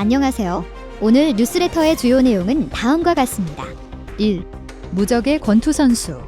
안녕하세요. 오늘 뉴스레터의 주요 내용은 다음과 같습니다. 1. 무적의 권투 선수.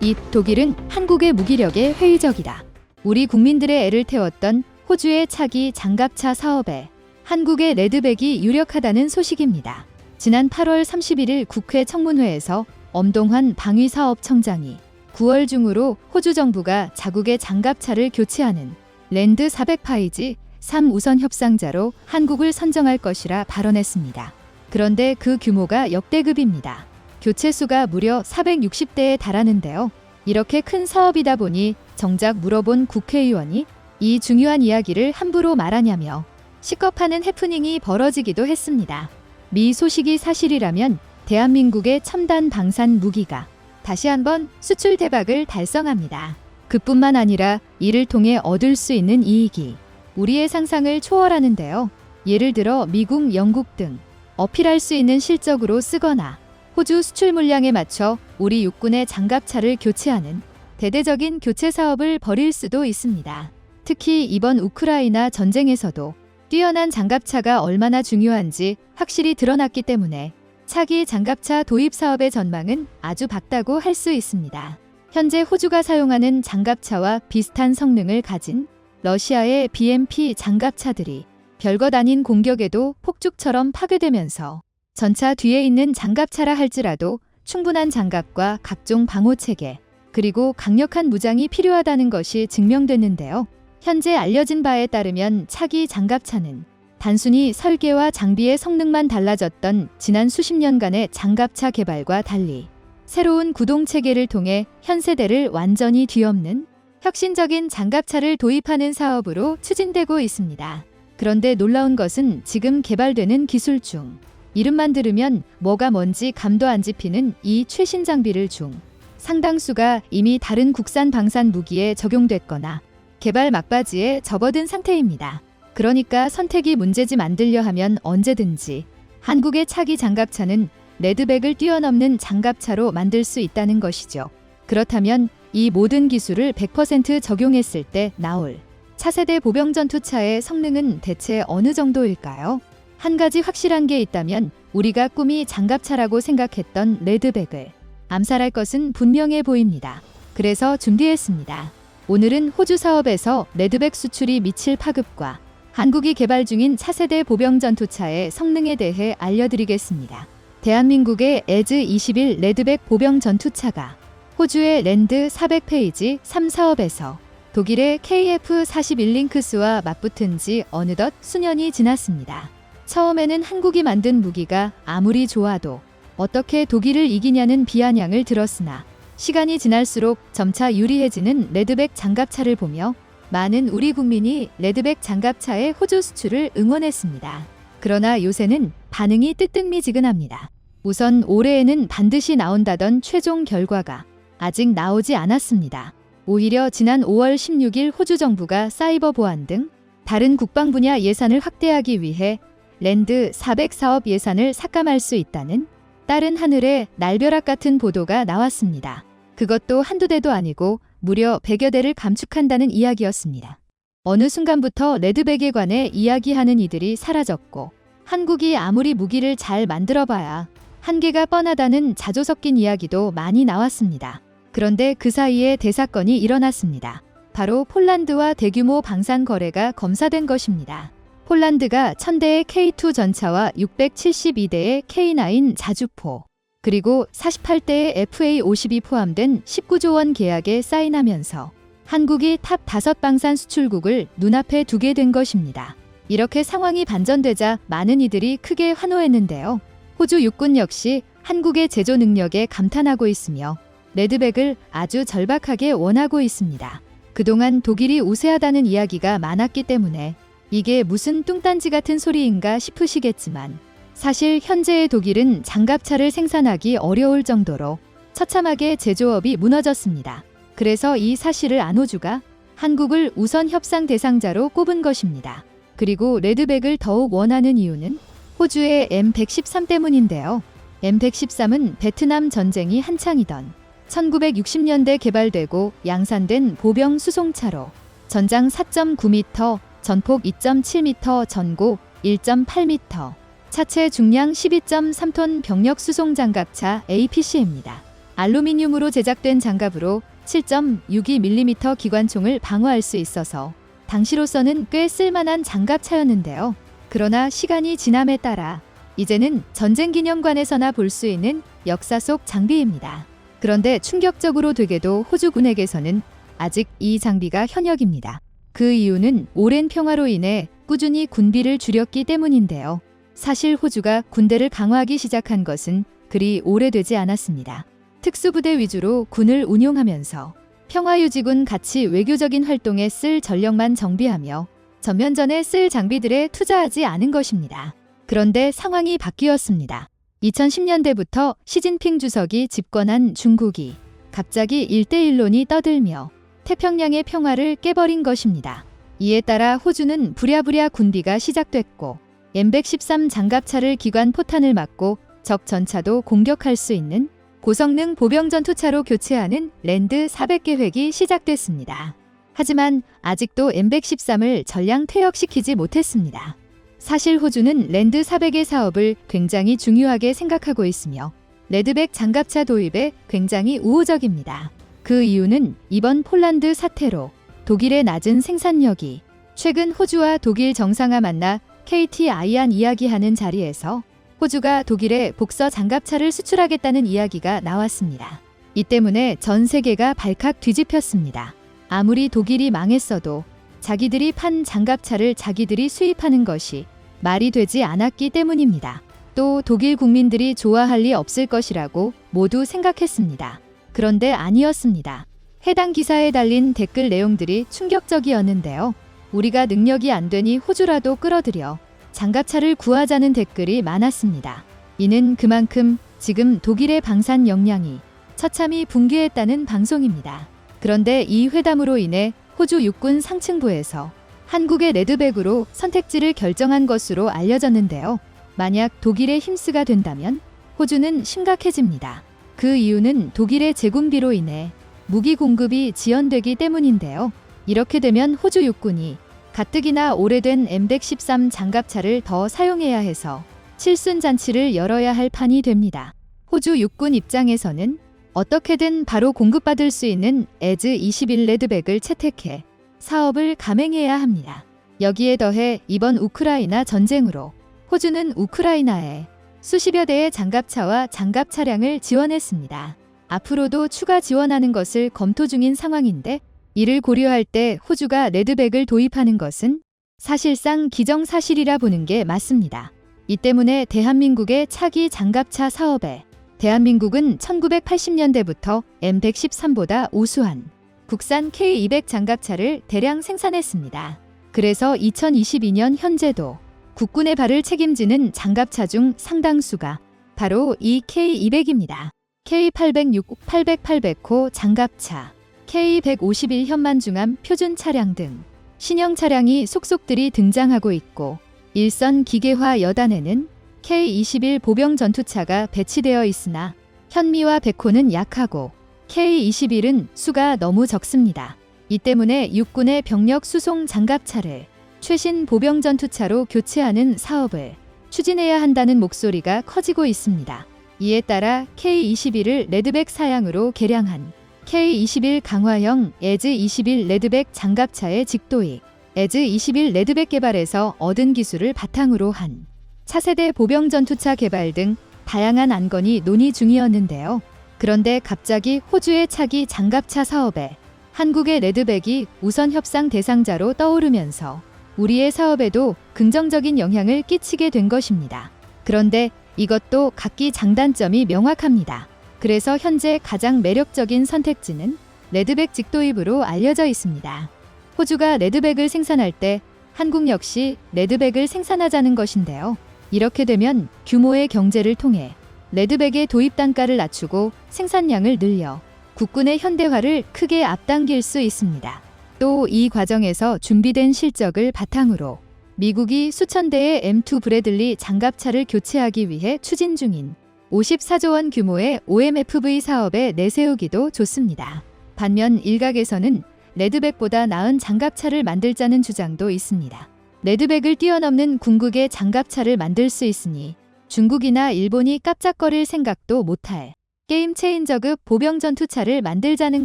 2. 독일은 한국의 무기력에 회의적이다. 우리 국민들의 애를 태웠던 호주의 차기 장갑차 사업에 한국의 레드백이 유력하다는 소식입니다. 지난 8월 31일 국회 청문회에서 엄동환 방위사업청장이 9월 중으로 호주 정부가 자국의 장갑차를 교체하는 랜드 400파이지 3우선 협상자로 한국을 선정할 것이라 발언했습니다. 그런데 그 규모가 역대급입니다. 교체 수가 무려 460대에 달하는데요. 이렇게 큰 사업이다 보니 정작 물어본 국회의원이 이 중요한 이야기를 함부로 말하냐며 시겁하는 해프닝이 벌어지기도 했습니다. 미 소식이 사실이라면 대한민국의 첨단 방산 무기가 다시 한번 수출 대박을 달성합니다. 그뿐만 아니라 이를 통해 얻을 수 있는 이익이 우리의 상상을 초월하는데요. 예를 들어 미국, 영국 등 어필할 수 있는 실적으로 쓰거나 호주 수출 물량에 맞춰 우리 육군의 장갑차를 교체하는 대대적인 교체 사업을 벌일 수도 있습니다. 특히 이번 우크라이나 전쟁에서도 뛰어난 장갑차가 얼마나 중요한지 확실히 드러났기 때문에 차기 장갑차 도입 사업의 전망은 아주 밝다고 할 수 있습니다. 현재 호주가 사용하는 장갑차와 비슷한 성능을 가진 러시아의 BMP 장갑차들이 별것 아닌 공격에도 폭죽처럼 파괴되면서 전차 뒤에 있는 장갑차라 할지라도 충분한 장갑과 각종 방호 체계 그리고 강력한 무장이 필요하다는 것이 증명됐는데요. 현재 알려진 바에 따르면 차기 장갑차는 단순히 설계와 장비의 성능만 달라졌던 지난 수십 년간의 장갑차 개발과 달리 새로운 구동 체계를 통해 현 세대를 완전히 뒤엎는 혁신적인 장갑차를 도입하는 사업으로 추진되고 있습니다. 그런데 놀라운 것은 지금 개발되는 기술 중 이름만 들으면 뭐가 뭔지 감도 안 잡히는 이 최신 장비를 중 상당수가 이미 다른 국산 방산 무기에 적용됐거나 개발 막바지에 접어든 상태입니다. 그러니까 선택이 문제지 만들려 하면 언제든지 한국의 차기 장갑차는 레드백을 뛰어넘는 장갑차로 만들 수 있다는 것이죠. 그렇다면 이 모든 기술을 100% 적용했을 때 나올 차세대 보병 전투차의 성능은 대체 어느 정도일까요? 한 가지 확실한 게 있다면 우리가 꿈이 장갑차라고 생각했던 레드백을 암살할 것은 분명해 보입니다. 그래서 준비했습니다. 오늘은 호주 사업에서 레드백 수출이 미칠 파급과 한국이 개발 중인 차세대 보병 전투차의 성능에 대해 알려드리겠습니다. 대한민국의 에즈 21 레드백 보병 전투차가 호주의 랜드 400페이지 3사업에서 독일의 KF-41 링크스와 맞붙은 지 어느덧 수년이 지났습니다. 처음에는 한국이 만든 무기가 아무리 좋아도 어떻게 독일을 이기냐는 비아냥을 들었으나 시간이 지날수록 점차 유리해지는 레드백 장갑차를 보며 많은 우리 국민이 레드백 장갑차의 호주 수출을 응원했습니다. 그러나 요새는 반응이 뜨뜻미지근합니다. 우선 올해에는 반드시 나온다던 최종 결과가 아직 나오지 않았습니다. 오히려 지난 5월 16일 호주 정부가 사이버 보안 등 다른 국방 분야 예산을 확대하기 위해 랜드 400 사업 예산을 삭감할 수 있다는 다른 하늘의 날벼락 같은 보도가 나왔습니다. 그것도 한두 대도 아니고 무려 100여 대를 감축한다는 이야기였습니다. 어느 순간부터 레드백에 관해 이야기하는 이들이 사라졌고 한국이 아무리 무기를 잘 만들어봐야 한계가 뻔하다는 자조 섞인 이야기도 많이 나왔습니다. 그런데 그 사이에 대사건이 일어났습니다. 바로 폴란드와 대규모 방산 거래가 검사된 것입니다. 폴란드가 1000대의 K2 전차와 672대의 K9 자주포, 그리고 48대의 FA50이 포함된 19조 원 계약에 사인하면서 한국이 탑 5방산 수출국을 눈앞에 두게 된 것입니다. 이렇게 상황이 반전되자 많은 이들이 크게 환호했는데요. 호주 육군 역시 한국의 제조 능력에 감탄하고 있으며 레드백을 아주 절박하게 원하고 있습니다. 그동안 독일이 우세하다는 이야기가 많았기 때문에 이게 무슨 뚱딴지 같은 소리인가 싶으시겠지만 사실 현재의 독일은 장갑차를 생산하기 어려울 정도로 처참하게 제조업이 무너졌습니다. 그래서 이 사실을 안호주가 한국을 우선 협상 대상자로 꼽은 것입니다. 그리고 레드백을 더욱 원하는 이유는 호주의 M113 때문인데요. M113은 베트남 전쟁이 한창이던 1960년대 개발되고 양산된 보병 수송차로 전장 4.9m, 전폭 2.7m, 전고 1.8m, 차체 중량 12.3톤 병력 수송 장갑차 APC입니다. 알루미늄으로 제작된 장갑으로 7.62mm 기관총을 방어할 수 있어서 당시로서는 꽤 쓸만한 장갑차였는데요. 그러나 시간이 지남에 따라 이제는 전쟁 기념관에서나 볼 수 있는 역사 속 장비입니다. 그런데 충격적으로 되게도 호주군에게서는 아직 이 장비가 현역입니다. 그 이유는 오랜 평화로 인해 꾸준히 군비를 줄였기 때문인데요. 사실 호주가 군대를 강화하기 시작한 것은 그리 오래되지 않았습니다. 특수부대 위주로 군을 운용하면서 평화유지군 같이 외교적인 활동에 쓸 전력만 정비하며 전면전에 쓸 장비들에 투자하지 않은 것입니다. 그런데 상황이 바뀌었습니다. 2010년대부터 시진핑 주석이 집권한 중국이 갑자기 1대1론이 떠들며 태평양의 평화를 깨버린 것입니다. 이에 따라 호주는 부랴부랴 군비가 시작됐고 M113 장갑차를 기관 포탄을 맞고 적 전차도 공격할 수 있는 고성능 보병 전투차로 교체하는 랜드 400 계획이 시작됐습니다. 하지만 아직도 M113을 전량 퇴역시키지 못했습니다. 사실 호주는 랜드 400의 사업을 굉장히 중요하게 생각하고 있으며 레드백 장갑차 도입에 굉장히 우호적입니다. 그 이유는 이번 폴란드 사태로 독일의 낮은 생산력이 최근 호주와 독일 정상화 만나 KT 아이안 이야기하는 자리에서 호주가 독일에 복서 장갑차를 수출하겠다는 이야기가 나왔습니다. 이 때문에 전 세계가 발칵 뒤집혔습니다. 아무리 독일이 망했어도 자기들이 판 장갑차를 자기들이 수입하는 것이 말이 되지 않았기 때문입니다. 또 독일 국민들이 좋아할 리 없을 것이라고 모두 생각했습니다. 그런데 아니었습니다. 해당 기사에 달린 댓글 내용들이 충격적이었는데요. 우리가 능력이 안 되니 호주라도 끌어들여 장갑차를 구하자는 댓글이 많았습니다. 이는 그만큼 지금 독일의 방산 역량이 처참히 붕괴했다는 방송입니다. 그런데 이 회담으로 인해 호주 육군 상층부에서 한국의 레드백으로 선택지를 결정한 것으로 알려졌는데요. 만약 독일의 힘쓰가 된다면 호주는 심각해집니다. 그 이유는 독일의 제군비로 인해 무기 공급이 지연되기 때문인데요. 이렇게 되면 호주 육군이 가뜩이나 오래된 M113 장갑차를 더 사용해야 해서 칠순 잔치를 열어야 할 판이 됩니다. 호주 육군 입장에서는 어떻게든 바로 공급받을 수 있는 에즈 21 레드백을 채택해 사업을 감행해야 합니다. 여기에 더해 이번 우크라이나 전쟁으로 호주는 우크라이나에 수십여 대의 장갑차와 장갑 차량을 지원했습니다. 앞으로도 추가 지원하는 것을 검토 중인 상황인데 이를 고려할 때 호주가 레드백을 도입하는 것은 사실상 기정사실이라 보는 게 맞습니다. 이 때문에 대한민국의 차기 장갑차 사업에 대한민국은 1980년대부터 M113보다 우수한 국산 K200 장갑차를 대량 생산했습니다. 그래서 2022년 현재도 국군의 발을 책임지는 장갑차 중 상당수가 바로 이 K200입니다. K806, 800, 800호 장갑차, K151 현만중함 표준 차량 등 신형 차량이 속속들이 등장하고 있고 일선 기계화 여단에는 K21 보병 전투차가 배치되어 있으나 현미와 백호는 약하고 K21은 수가 너무 적습니다. 이 때문에 육군의 병력 수송 장갑차를 최신 보병 전투차로 교체하는 사업을 추진해야 한다는 목소리가 커지고 있습니다. 이에 따라 K21을 레드백 사양으로 개량한 K21 강화형 에즈 21 레드백 장갑차의 직도익 에즈 21 레드백 개발에서 얻은 기술을 바탕으로 한 차세대 보병 전투차 개발 등 다양한 안건이 논의 중이었는데요. 그런데 갑자기 호주의 차기 장갑차 사업에 한국의 레드백이 우선 협상 대상자로 떠오르면서 우리의 사업에도 긍정적인 영향을 끼치게 된 것입니다. 그런데 이것도 각기 장단점이 명확합니다. 그래서 현재 가장 매력적인 선택지는 레드백 직도입으로 알려져 있습니다. 호주가 레드백을 생산할 때 한국 역시 레드백을 생산하자는 것인데요. 이렇게 되면 규모의 경제를 통해 레드백의 도입 단가를 낮추고 생산량을 늘려 국군의 현대화를 크게 앞당길 수 있습니다. 또 이 과정에서 준비된 실적을 바탕으로 미국이 수천 대의 M2 브래들리 장갑차를 교체하기 위해 추진 중인 54조 원 규모의 OMFV 사업에 내세우기도 좋습니다. 반면 일각에서는 레드백보다 나은 장갑차를 만들자는 주장도 있습니다. 레드백을 뛰어넘는 궁극의 장갑차를 만들 수 있으니 중국이나 일본이 깜짝거릴 생각도 못할 게임 체인저급 보병 전투차를 만들자는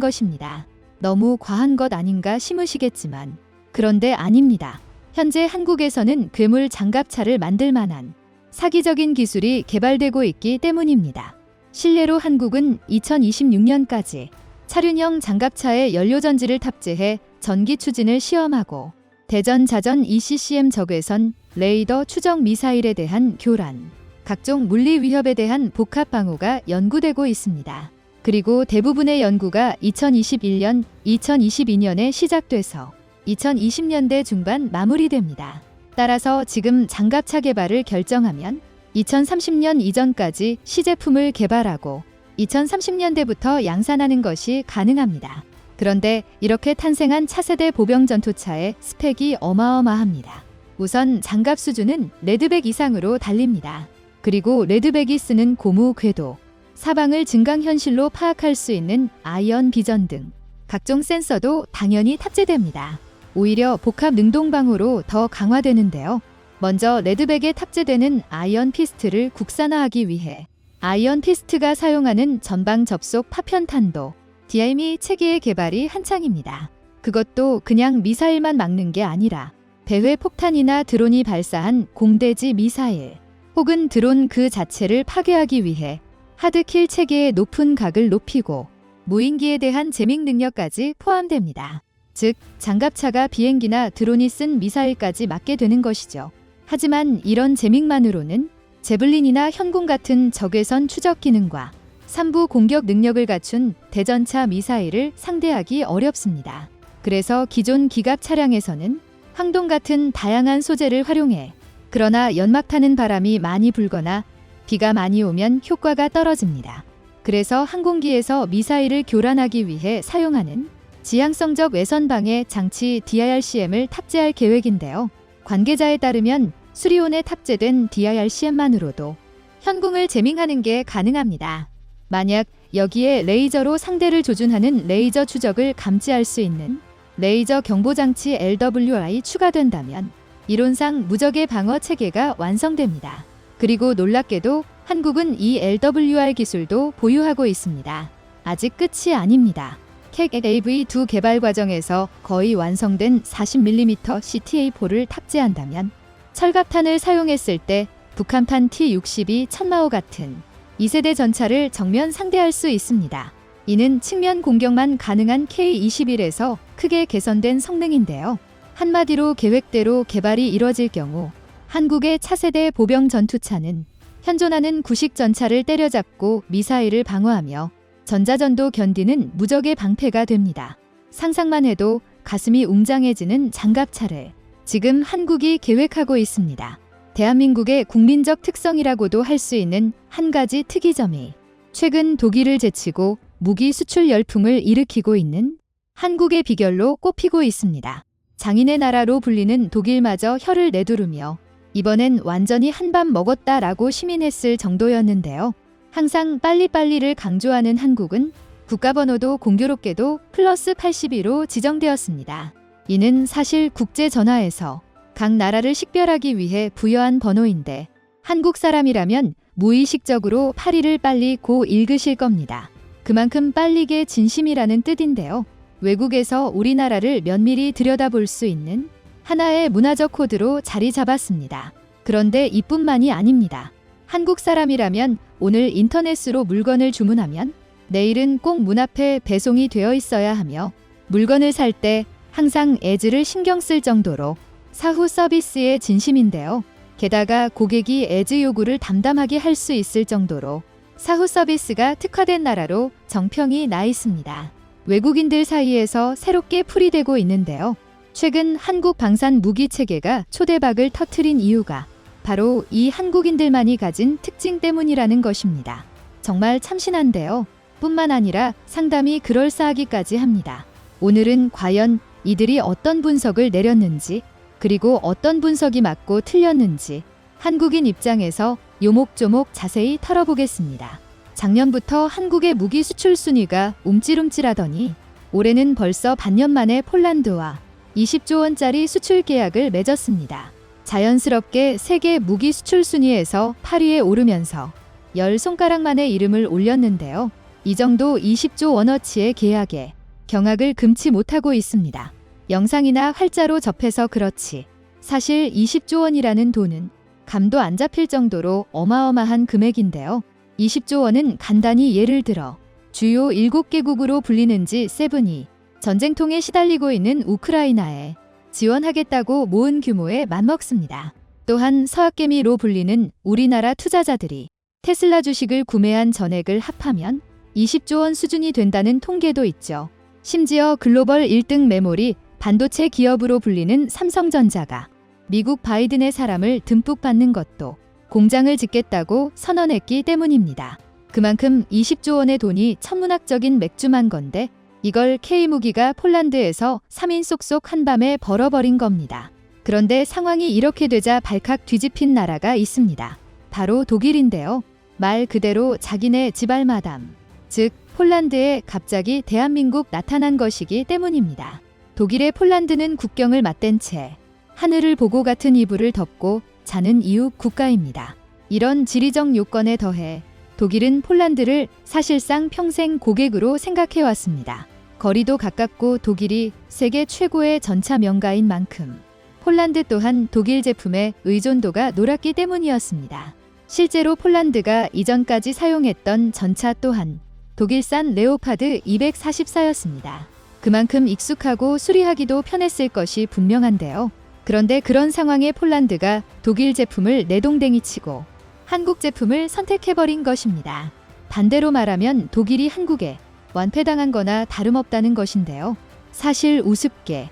것입니다. 너무 과한 것 아닌가 싶으시겠지만 그런데 아닙니다. 현재 한국에서는 괴물 장갑차를 만들 만한 사기적인 기술이 개발되고 있기 때문입니다. 실례로 한국은 2026년까지 차륜형 장갑차에 연료전지를 탑재해 전기 추진을 시험하고 대전 자전 ECCM 적외선 레이더 추적 미사일에 대한 교란, 각종 물리 위협에 대한 복합 방어가 연구되고 있습니다. 그리고 대부분의 연구가 2021년, 2022년에 시작돼서 2020년대 중반 마무리됩니다. 따라서 지금 장갑차 개발을 결정하면 2030년 이전까지 시제품을 개발하고 2030년대부터 양산하는 것이 가능합니다. 그런데 이렇게 탄생한 차세대 보병 전투차의 스펙이 어마어마합니다. 우선 장갑 수준은 레드백 이상으로 달립니다. 그리고 레드백이 쓰는 고무 궤도, 사방을 증강현실로 파악할 수 있는 아이언 비전 등 각종 센서도 당연히 탑재됩니다. 오히려 복합 능동방어로 더 강화되는데요. 먼저 레드백에 탑재되는 아이언 피스트를 국산화하기 위해 아이언 피스트가 사용하는 전방 접속 파편탄도 DIM이 체계의 개발이 한창입니다. 그것도 그냥 미사일만 막는 게 아니라 대회 폭탄이나 드론이 발사한 공대지 미사일 혹은 드론 그 자체를 파괴하기 위해 하드킬 체계의 높은 각을 높이고 무인기에 대한 제밍 능력까지 포함됩니다. 즉, 장갑차가 비행기나 드론이 쓴 미사일까지 막게 되는 것이죠. 하지만 이런 제밍만으로는 제블린이나 현궁 같은 적외선 추적 기능과 3부 공격 능력을 갖춘 대전차 미사일을 상대하기 어렵습니다. 그래서 기존 기갑 차량에서는 황동 같은 다양한 소재를 활용해 그러나 연막 타는 바람이 많이 불거나 비가 많이 오면 효과가 떨어집니다. 그래서 항공기에서 미사일을 교란하기 위해 사용하는 지향성적 외선 방해 장치 DIRCM을 탑재할 계획인데요. 관계자에 따르면 수리온에 탑재된 DIRCM만으로도 현궁을 제밍하는 게 가능합니다. 만약 여기에 레이저로 상대를 조준하는 레이저 추적을 감지할 수 있는 레이저 경보 장치 LWI 추가된다면 이론상 무적의 방어 체계가 완성됩니다. 그리고 놀랍게도 한국은 이 LWR 기술도 보유하고 있습니다. 아직 끝이 아닙니다. 캡 AV2 개발 과정에서 거의 완성된 40mm CTA4를 탑재한다면 철갑탄을 사용했을 때 북한판 T-62 천마호 같은 2세대 전차를 정면 상대할 수 있습니다. 이는 측면 공격만 가능한 K-21에서 크게 개선된 성능인데요. 한마디로 계획대로 개발이 이뤄질 경우 한국의 차세대 보병 전투차는 현존하는 구식 전차를 때려잡고 미사일을 방어하며 전자전도 견디는 무적의 방패가 됩니다. 상상만 해도 가슴이 웅장해지는 장갑차를 지금 한국이 계획하고 있습니다. 대한민국의 국민적 특성이라고도 할 수 있는 한 가지 특이점이 최근 독일을 제치고 무기 수출 열풍을 일으키고 있는 한국의 비결로 꼽히고 있습니다. 장인의 나라로 불리는 독일마저 혀를 내두르며 이번엔 완전히 한밤 먹었다라고 시민했을 정도였는데요. 항상 빨리빨리를 강조하는 한국은 국가번호도 공교롭게도 플러스 82로 지정되었습니다. 이는 사실 국제 전화에서 각 나라를 식별하기 위해 부여한 번호인데 한국 사람이라면 무의식적으로 82를 빨리 고 읽으실 겁니다. 그만큼 빨리게 진심이라는 뜻인데요. 외국에서 우리나라를 면밀히 들여다볼 수 있는 하나의 문화적 코드로 자리 잡았습니다. 그런데 이뿐만이 아닙니다. 한국 사람이라면 오늘 인터넷으로 물건을 주문하면 내일은 꼭 문 앞에 배송이 되어 있어야 하며 물건을 살 때 항상 애즈를 신경 쓸 정도로 사후 서비스의 진심인데요. 게다가 고객이 애즈 요구를 담담하게 할 수 있을 정도로 사후 서비스가 특화된 나라로 정평이 나 있습니다. 외국인들 사이에서 새롭게 풀이되고 있는데요. 최근 한국 방산 무기 체계가 초대박을 터트린 이유가 바로 이 한국인들만이 가진 특징 때문이라는 것입니다. 정말 참신한데요. 뿐만 아니라 상담이 그럴싸하기까지 합니다. 오늘은 과연 이들이 어떤 분석을 내렸는지 그리고 어떤 분석이 맞고 틀렸는지 한국인 입장에서 요목조목 자세히 털어보겠습니다. 작년부터 한국의 무기 수출 순위가 움찔움찔하더니 올해는 벌써 반년 만에 폴란드와 20조 원짜리 수출 계약을 맺었습니다. 자연스럽게 세계 무기 수출 순위에서 8위에 오르면서 열 손가락만의 이름을 올렸는데요. 이 정도 20조 원어치의 계약에 경악을 금치 못하고 있습니다. 영상이나 활자로 접해서 그렇지. 사실 20조 원이라는 돈은 감도 안 잡힐 정도로 어마어마한 금액인데요. 20조 원은 간단히 예를 들어 주요 7개국으로 불리는 G7이 전쟁통에 시달리고 있는 우크라이나에 지원하겠다고 모은 규모에 맞먹습니다. 또한 서학개미로 불리는 우리나라 투자자들이 테슬라 주식을 구매한 전액을 합하면 20조 원 수준이 된다는 통계도 있죠. 심지어 글로벌 1등 메모리 반도체 기업으로 불리는 삼성전자가 미국 바이든의 사람을 듬뿍 받는 것도 공장을 짓겠다고 선언했기 때문입니다. 그만큼 20조 원의 돈이 천문학적인 맥주만 건데 이걸 K무기가 폴란드에서 3인 쏙쏙 한밤에 벌어버린 겁니다. 그런데 상황이 이렇게 되자 발칵 뒤집힌 나라가 있습니다. 바로 독일인데요. 말 그대로 자기네 지발마담, 즉 폴란드에 갑자기 대한민국 나타난 것이기 때문입니다. 독일의 폴란드는 국경을 맞댄 채 하늘을 보고 같은 이불을 덮고 자는 이웃 국가입니다. 이런 지리적 요건에 더해 독일은 폴란드를 사실상 평생 고객으로 생각해 왔습니다. 거리도 가깝고 독일이 세계 최고의 전차 명가인 만큼 폴란드 또한 독일 제품의 의존도가 놀았기 때문이었습니다. 실제로 폴란드가 이전까지 사용했던 전차 또한 독일산 레오파드 244였습니다. 그만큼 익숙하고 수리하기도 편했을 것이 분명한데요. 그런데 그런 상황에 폴란드가 독일 제품을 내동댕이 치고 한국 제품을 선택해버린 것입니다. 반대로 말하면 독일이 한국에 완패당한 거나 다름없다는 것인데요. 사실 우습게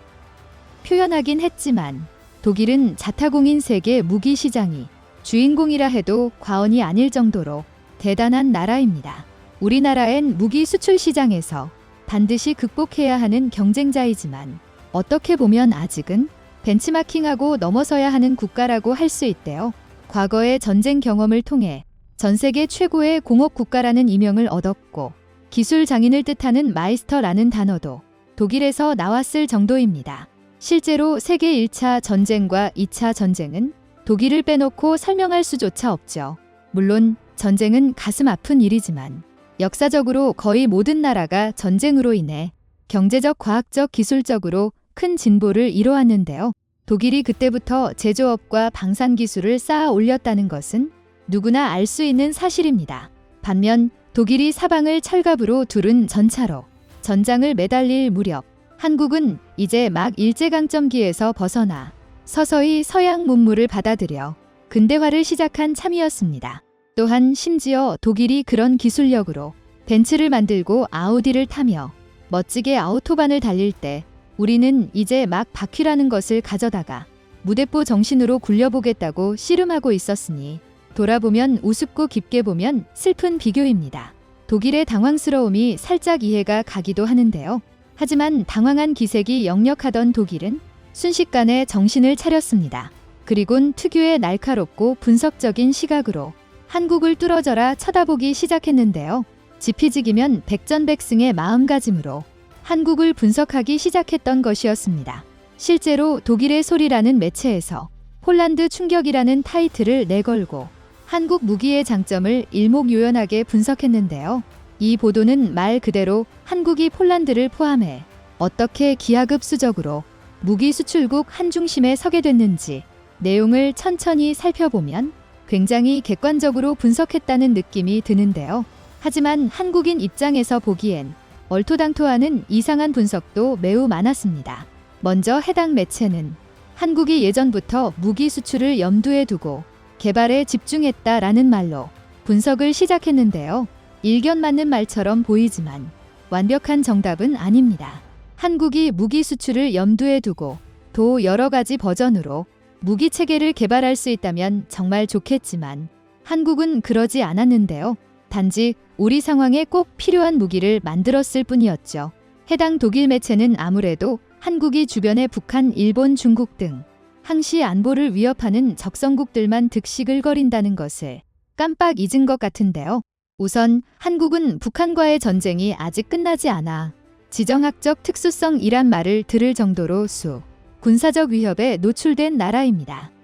표현하긴 했지만 독일은 자타공인 세계 무기 시장이 주인공이라 해도 과언이 아닐 정도로 대단한 나라입니다. 우리나라엔 무기 수출 시장에서 반드시 극복해야 하는 경쟁자이지만 어떻게 보면 아직은 벤치마킹하고 넘어서야 하는 국가라고 할 수 있대요. 과거의 전쟁 경험을 통해 전 세계 최고의 공업 국가라는 이명을 얻었고 기술 장인을 뜻하는 마이스터라는 단어도 독일에서 나왔을 정도입니다. 실제로 세계 1차 전쟁과 2차 전쟁은 독일을 빼놓고 설명할 수조차 없죠. 물론 전쟁은 가슴 아픈 일이지만 역사적으로 거의 모든 나라가 전쟁으로 인해 경제적, 과학적, 기술적으로 큰 진보를 이뤄왔는데요. 독일이 그때부터 제조업과 방산 기술을 쌓아 올렸다는 것은 누구나 알 수 있는 사실입니다. 반면 독일이 사방을 철갑으로 두른 전차로 전장을 매달릴 무렵 한국은 이제 막 일제강점기에서 벗어나 서서히 서양 문물을 받아들여 근대화를 시작한 참이었습니다. 또한 심지어 독일이 그런 기술력으로 벤츠를 만들고 아우디를 타며 멋지게 아우토반을 달릴 때 우리는 이제 막 바퀴라는 것을 가져다가 무대뽀 정신으로 굴려보겠다고 씨름하고 있었으니 돌아보면 우습고 깊게 보면 슬픈 비교입니다. 독일의 당황스러움이 살짝 이해가 가기도 하는데요. 하지만 당황한 기색이 역력하던 독일은 순식간에 정신을 차렸습니다. 그리곤 특유의 날카롭고 분석적인 시각으로 한국을 뚫어져라 쳐다보기 시작했는데요. 지피지기면 백전백승의 마음가짐으로 한국을 분석하기 시작했던 것이었습니다. 실제로 독일의 소리라는 매체에서 폴란드 충격이라는 타이틀을 내걸고 한국 무기의 장점을 일목요연하게 분석했는데요. 이 보도는 말 그대로 한국이 폴란드를 포함해 어떻게 기하급수적으로 무기 수출국 한중심에 서게 됐는지 내용을 천천히 살펴보면 굉장히 객관적으로 분석했다는 느낌이 드는데요. 하지만 한국인 입장에서 보기엔 얼토당토하는 이상한 분석도 매우 많았습니다. 먼저 해당 매체는 한국이 예전부터 무기 수출을 염두에 두고 개발에 집중했다라는 말로 분석을 시작했는데요. 일견 맞는 말처럼 보이지만 완벽한 정답은 아닙니다. 한국이 무기 수출을 염두에 두고 도 여러 가지 버전으로 무기 체계를 개발할 수 있다면 정말 좋겠지만 한국은 그러지 않았는데요. 단지 우리 상황에 꼭 필요한 무기를 만들었을 뿐이었죠. 해당 독일 매체는 아무래도 한국이 주변의 북한, 일본, 중국 등 항시 안보를 위협하는 적성국들만 득식을 거린다는 것을 깜빡 잊은 것 같은데요. 우선 한국은 북한과의 전쟁이 아직 끝나지 않아 지정학적 특수성이란 말을 들을 정도로 수, 군사적 위협에 노출된 나라입니다.